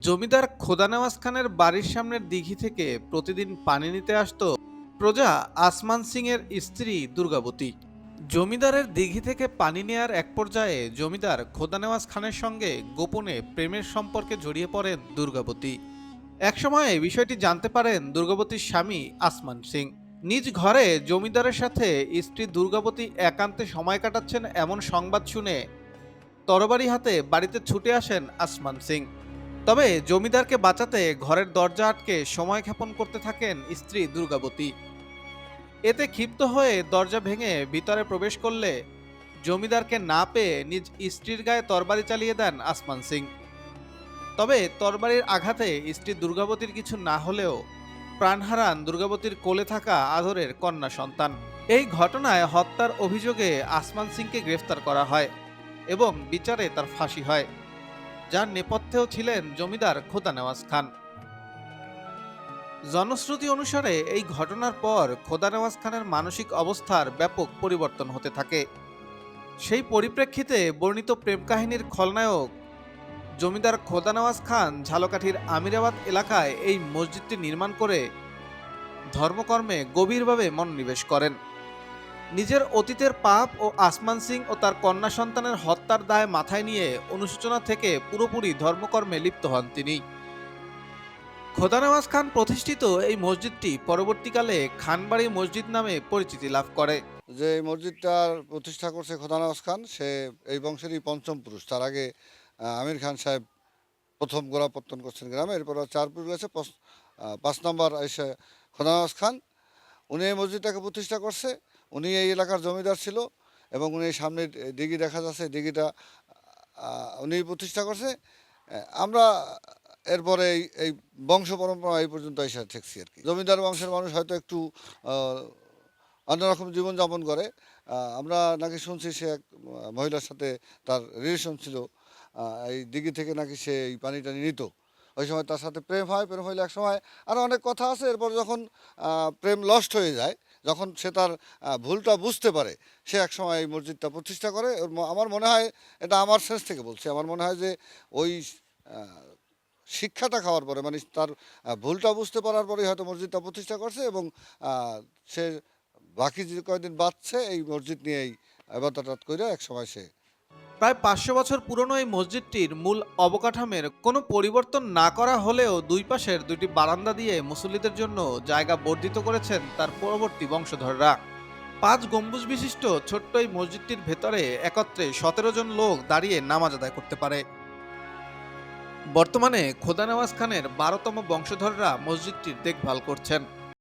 জমিদার খোদানেওয়াজ খানের বাড়ির সামনের দিঘি থেকে প্রতিদিন পানি নিতে আসতো প্রজা আসমান সিং এর স্ত্রী দুর্গাবতী। জমিদারের দিঘি থেকে পানি নেয়ার এক পর্যায়ে জমিদার খোদানেওয়াজ খানের সঙ্গে গোপনে প্রেমের সম্পর্কে জড়িয়ে পড়েন দুর্গাবতী। একসময় বিষয়টি জানতে পারেন দুর্গাবতীর স্বামী আসমান সিং। নিজ ঘরে জমিদারের সাথে স্ত্রী দুর্গাবতী একান্তে সময় কাটাচ্ছেন এমন সংবাদ শুনে তরবারি হাতে বাড়িতে ছুটে আসেন আসমান সিং। তবে জমিদারকে বাঁচাতে ঘরের দরজা আটকে সময় ক্ষেপণ করতে থাকেন স্ত্রী দুর্গাবতী। এতে ক্ষিপ্ত হয়ে দরজা ভেঙে ভিতরে প্রবেশ করলে জমিদারকে না পেয়ে নিজ স্ত্রীর গায়ে তরবারি চালিয়ে দেন আসমান সিং। তবে তরবারির আঘাতে স্ত্রী দুর্গাবতীর কিছু না হলেও প্রাণ হারান দুর্গাবতীর কোলে থাকা আদরের কন্যা সন্তান। এই ঘটনায় হত্যার অভিযোগে আসমান সিংকে গ্রেফতার করা হয় এবং বিচারে তার ফাঁসি হয়। যার নেপথ্যেও ছিলেন জমিদার খোদা নেওয়াজ খান জনশ্রুতি অনুসারে এই ঘটনার পর খোদা নেওয়াজ খানের মানসিক অবস্থার ব্যাপক পরিবর্তন হতে থাকে। সেই পরিপ্রেক্ষিতে বর্ণিত প্রেম কাহিনীর খলনায়ক জমিদার খোদা নওয়াজ খান ঝালকাঠির আমিরাবাদ এলাকায় এই মসজিদটি নির্মাণ করে ধর্মকর্মে গভীরভাবে মনোনিবেশ করেন। নিজের অতীতের পাপ ও আসমান সিং ও তার কন্যা সন্তানের হত্যার দায় মাথায় নিয়ে অনুশোচনা থেকে পুরোপুরি ধর্মকর্মে লিপ্ত হন তিনি। খোদা নওয়াজ খান প্রতিষ্ঠিত এই মসজিদটি পরবর্তীকালে খানবাড়ি মসজিদ নামে পরিচিতি লাভ করে। যে এই মসজিদটার প্রতিষ্ঠা করছে খোদানওয়াজ খান, সে এই বংশেরই পঞ্চম পুরুষ। তার আগে আমির খান সাহেব প্রথম গোড়াপত্তন করছেন গ্রামে, এরপর চার পুরুষ পাঁচ- পাঁচ নম্বর এসে খোদানওয়াজ খান। উনি এই মসজিদটাকে প্রতিষ্ঠা করছে। উনি এই এলাকার জমিদার ছিল এবং উনি সামনে দিঘি দেখা যাচ্ছে দিঘিটা উনি প্রতিষ্ঠা করছে। আমরা এরপরে এই এই বংশ পরম্পরা এই পর্যন্ত এসে ঠেকছি আর কি। জমিদার বংশের মানুষ হয়তো একটু অন্যরকম জীবনযাপন করে। আমরা নাকি শুনছি সে এক মহিলার সাথে তার রিলেশন ছিল। এই দিঘি থেকে নাকি সে এই পানি টানি নিত। ওই সময় তার সাথে প্রেম হয়, প্রেম হইলে এক সময় আরও অনেক কথা আছে। এরপর যখন প্রেম লস্ট হয়ে যায় যখন সে তার ভুলটা বুঝতে পারে, সে এক সময় এই মসজিদটা প্রতিষ্ঠা করে। আমার মনে হয় এটা আমার সেন্স থেকে বলছি। আমার মনে হয় যে ওই শিক্ষাটা খাওয়ার পরে মানে তার ভুলটা বুঝতে পারার পরেই হয়তো মসজিদটা প্রতিষ্ঠা করছে এবং সে বাকি যে কয়দিন বাঁচছে, এই মসজিদ নিয়েই আবাদত করে এক সময় সে প্রায় পাঁচশো বছর পুরনো এই মসজিদটির মূল অবকাঠামের কোনো পরিবর্তন না করা হলেও দুই পাশের দুইটি বারান্দা দিয়ে মুসল্লিদের জন্য জায়গা বর্ধিত করেছেন তার পরবর্তী বংশধররা। পাঁচ গম্বুজ বিশিষ্ট ছোট্ট এই মসজিদটির ভেতরে একত্রে সতেরো জন লোক দাঁড়িয়ে নামাজ আদায় করতে পারে। বর্তমানে খোদা নওয়াজ খানের বারোতম বংশধররা মসজিদটির দেখভাল করছেন।